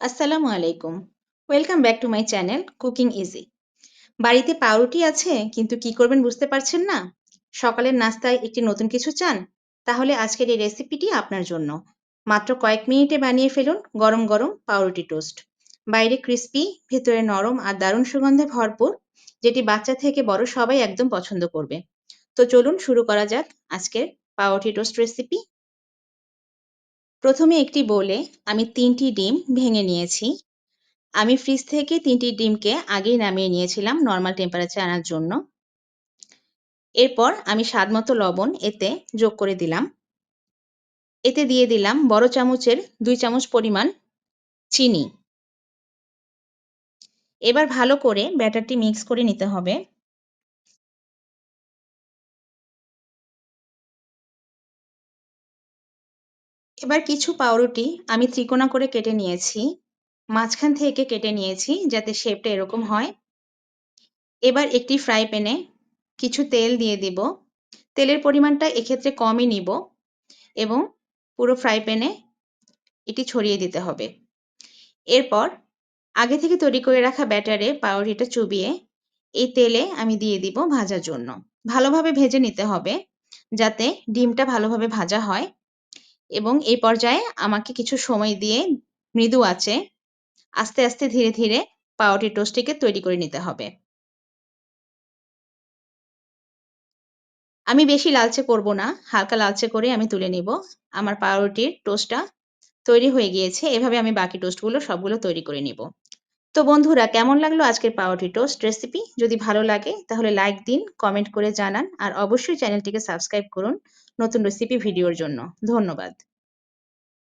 আসসালামু আলাইকুম। Welcome back to my channel cooking easy বাড়িতে পাউরুটি আছে, কিন্তু কি করবেন বুঝতে পারছেন না? সকালের নাস্তায় একটি নতুন কিছু চান? তাহলে আজকের এই রেসিপিটি আপনার জন্য। মাত্র কয়েক মিনিটে বানিয়ে ফেলুন গরম গরম পাউরুটি টোস্ট। বাইরে ক্রিস্পি ভেতরে নরম আর দারুণ সুগন্ধে ভরপুর, যেটি বাচ্চা থেকে বড় সবাই একদম পছন্দ করবে। তো চলুন শুরু করা যাক আজকের পাউরুটি টোস্ট রেসিপি প্রথমে একটি বোলে আমি তিনটি ডিম ভেঙে নিয়েছি। আমি ফ্রিজ থেকে তিনটি ডিমকে আগেই নামিয়ে নিয়েছিলাম নর্মাল টেম্পারেচার আনার জন্য। এরপর আমি স্বাদ মতো লবণ এতে যোগ করে দিলাম। এতে দিয়ে দিলাম বড় চামচের দুই চামচ পরিমাণ চিনি। এবার ভালো করে ব্যাটারটি মিক্স করে নিতে হবে। এবার কিছু পাউরুটি আমি ত্রিকোণা করে কেটে নিয়েছি। মাঝখান থেকে কেটে নিয়েছি যাতে শেপটা এরকম হয়। এবার একটি ফ্রাই প্যানে কিছু তেল দিয়ে দিব। তেলের পরিমাণটা এক্ষেত্রে কমই নিব এবং পুরো ফ্রাই প্যানে এটি ছড়িয়ে দিতে হবে। এরপর আগে থেকে তৈরি করে রাখা ব্যাটারে পাউরুটিটা চুবিয়ে এই তেলে আমি দিয়ে দিব ভাজার জন্য। ভালোভাবে ভেজে নিতে হবে যাতে ডিমটা ভালোভাবে ভাজা হয়। এবং এই পর্যায়ে আমাকে কিছু সময় দিয়ে মৃদু আছে, আস্তে আস্তে ধীরে ধীরে পাউরুটি টোস্টটিকে তৈরি করে নিতে হবে। আমি বেশি লালচে করব না, হালকা লালচে করে আমি তুলে নিব। আমার পাউরুটির টোস্টটা তৈরি হয়ে গিয়েছে, এভাবে আমি বাকি টোস্টগুলো সবগুলো তৈরি করে নিব। তো বন্ধুরা, কেমন লাগল আজকের পাউরুটি টোস্ট রেসিপি যদি ভালো লাগে, তাহলে লাইক দিন কমেন্ট করে জানান, আর অবশ্যই চ্যানেলটিকে সাবস্ক্রাইব করুন। নতুন রেসিপি ভিডিওর জন্য। ধন্যবাদ।